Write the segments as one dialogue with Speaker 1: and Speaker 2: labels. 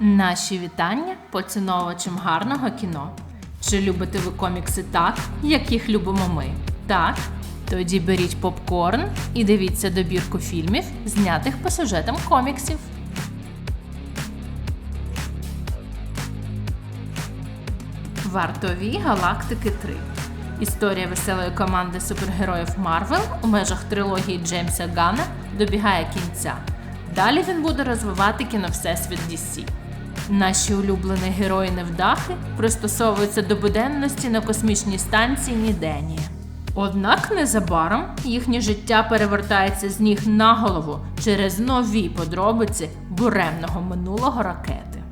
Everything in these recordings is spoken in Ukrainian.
Speaker 1: Наші вітання поціновувачам гарного кіно. Чи любите ви комікси так, як їх любимо ми? Так? Тоді беріть попкорн і дивіться добірку фільмів, знятих по сюжетам коміксів. Вартові галактики 3. Історія веселої команди супергероїв Марвел у межах трилогії Джеймса Ганна добігає кінця. Далі він буде розвивати кіно Всесвіт DC. Наші улюблені герої невдахи пристосовуються до буденності на космічній станції Ніденія. Однак незабаром їхнє життя перевертається з ніг на голову через нові подробиці буремного минулого ракети.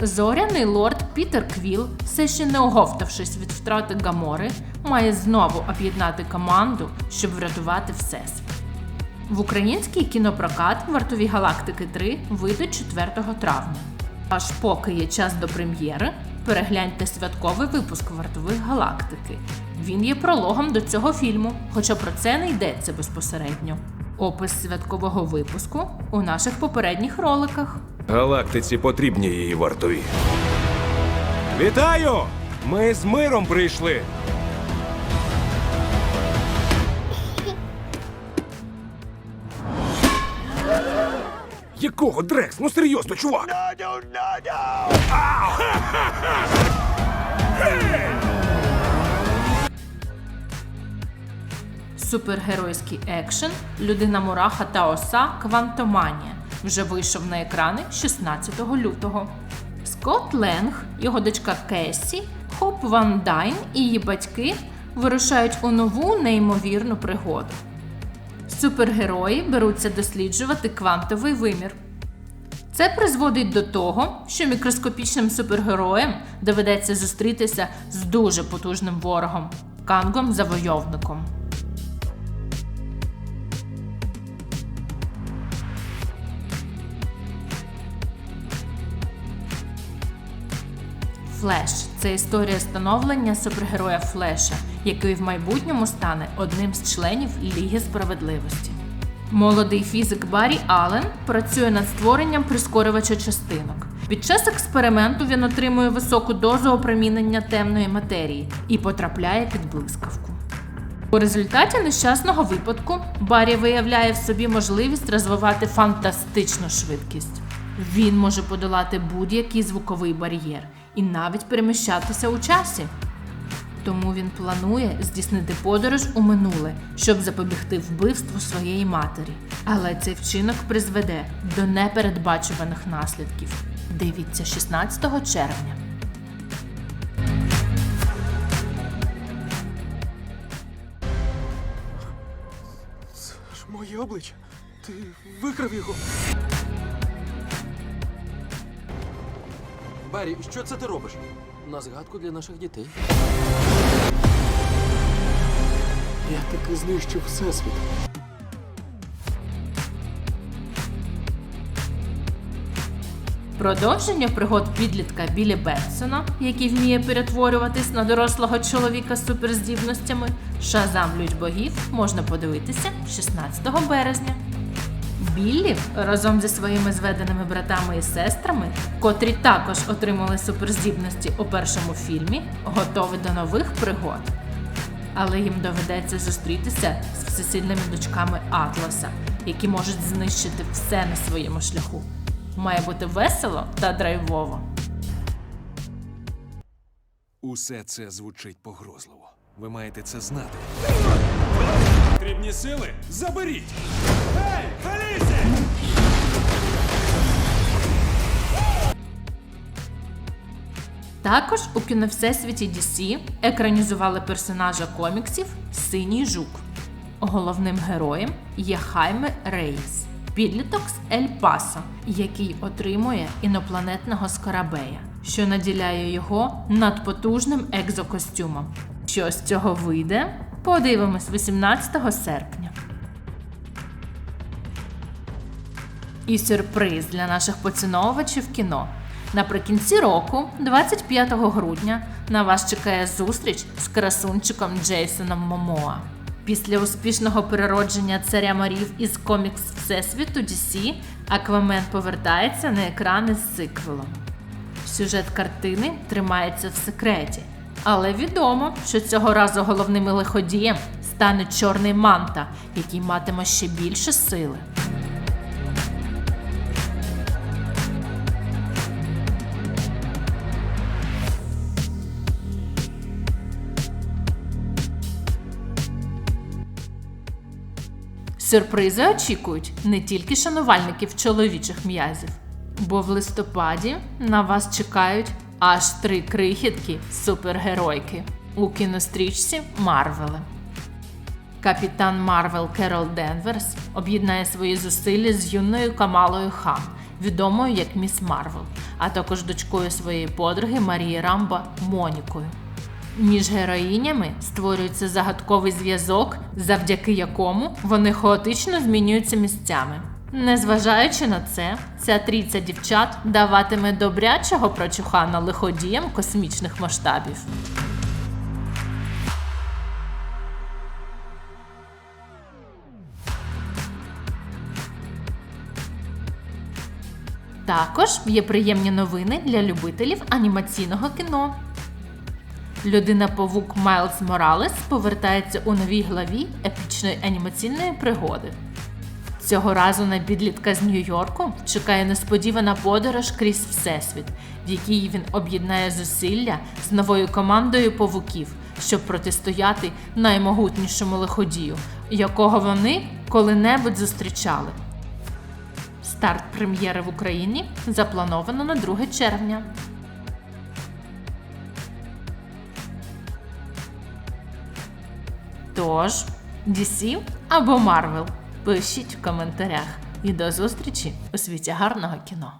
Speaker 1: Зоряний лорд Пітер Квіл, все ще не оговтавшись від втрати Гамори, має знову об'єднати команду, щоб врятувати всесвіт. В український кінопрокат Вартові галактики 3 вийдуть 4 травня. Аж поки є час до прем'єри, перегляньте святковий випуск Вартових галактики. Він є прологом до цього фільму, хоча про це не йдеться безпосередньо. Опис святкового випуску у наших попередніх роликах.
Speaker 2: Галактиці потрібні її вартові. Вітаю! Ми з миром прийшли. Якого Дрекс? Ну серйозно, чувак!
Speaker 1: Супергеройський екшен Людина Мураха та Оса Квантоманія вже вийшов на екрани 16 лютого. Скотт Ленг, його дочка Кесі, Хоп Ван Дайн і її батьки вирушають у нову неймовірну пригоду. Супергерої беруться досліджувати квантовий вимір. Це призводить до того, що мікроскопічним супергероям доведеться зустрітися з дуже потужним ворогом Кангом Завойовником. Флеш це історія становлення супергероя Флеша, який в майбутньому стане одним з членів Ліги справедливості. Молодий фізик Баррі Аллен працює над створенням прискорювача частинок. Під час експерименту він отримує високу дозу опромінення темної матерії і потрапляє під блискавку. У результаті нещасного випадку Баррі виявляє в собі можливість розвивати фантастичну швидкість. Він може подолати будь-який звуковий бар'єр і навіть переміщатися у часі. Тому він планує здійснити подорож у минуле, щоб запобігти вбивству своєї матері. Але цей вчинок призведе до непередбачуваних наслідків. Дивіться 16 червня.
Speaker 3: Це ж моє обличчя. Ти викрав його. Барі, що це ти робиш? На згадку для наших дітей. Я таки знищив всесвіт.
Speaker 1: Продовження пригод підлітка Білі Бетсона, який вміє перетворюватись на дорослого чоловіка з суперздібностями, Шазам лють богів можна подивитися 16 березня. Біллі разом зі своїми зведеними братами і сестрами, котрі також отримали суперздібності у першому фільмі, готові до нових пригод. Але їм доведеться зустрітися з всесильними дочками Атласа, які можуть знищити все на своєму шляху. Має бути весело та драйвово.
Speaker 2: Усе це звучить погрозливо. Ви маєте це знати.
Speaker 4: Потрібні сили? Заберіть!
Speaker 1: Також у кіно Всесвіті DC екранізували персонажа коміксів Синій Жук. Головним героєм є Хайме Рейс, підліток з Ель Пасо, який отримує інопланетного скарабея, що наділяє його надпотужним екзокостюмом. Що з цього вийде? Подивимось 18 серпня. І сюрприз для наших поціновувачів кіно. Наприкінці року, 25 грудня, на вас чекає зустріч з красунчиком Джейсоном Момоа. Після успішного переродження царя морів із комікс Всесвіту DC, Аквамен повертається на екрани з сиквелом. Сюжет картини тримається в секреті, але відомо, що цього разу головним лиходієм стане чорний манта, який матиме ще більше сили. Сюрпризи очікують не тільки шанувальників чоловічих м'язів, бо в листопаді на вас чекають аж три крихітки супергеройки у кінострічці Марвели. Капітан Марвел Керол Денверс об'єднає свої зусилля з юною Камалою Хан, відомою як Міс Марвел, а також дочкою своєї подруги Марії Рамба Монікою. Між героїнями створюється загадковий зв'язок, завдяки якому вони хаотично змінюються місцями. Незважаючи на це, ця трійця дівчат даватиме добрячого прочухана лиходіям космічних масштабів. Також є приємні новини для любителів анімаційного кіно. Людина-павук Майлз Моралес повертається у новій главі епічної анімаційної пригоди. Цього разу на підлітка з Нью-Йорку чекає несподівана подорож крізь Всесвіт, в якій він об'єднає зусилля з новою командою павуків, щоб протистояти наймогутнішому лиходію, якого вони коли-небудь зустрічали. Старт прем'єри в Україні заплановано на 2 червня. Тож, DC або Marvel? Пишіть в коментарях. І до зустрічі у світі гарного кіно.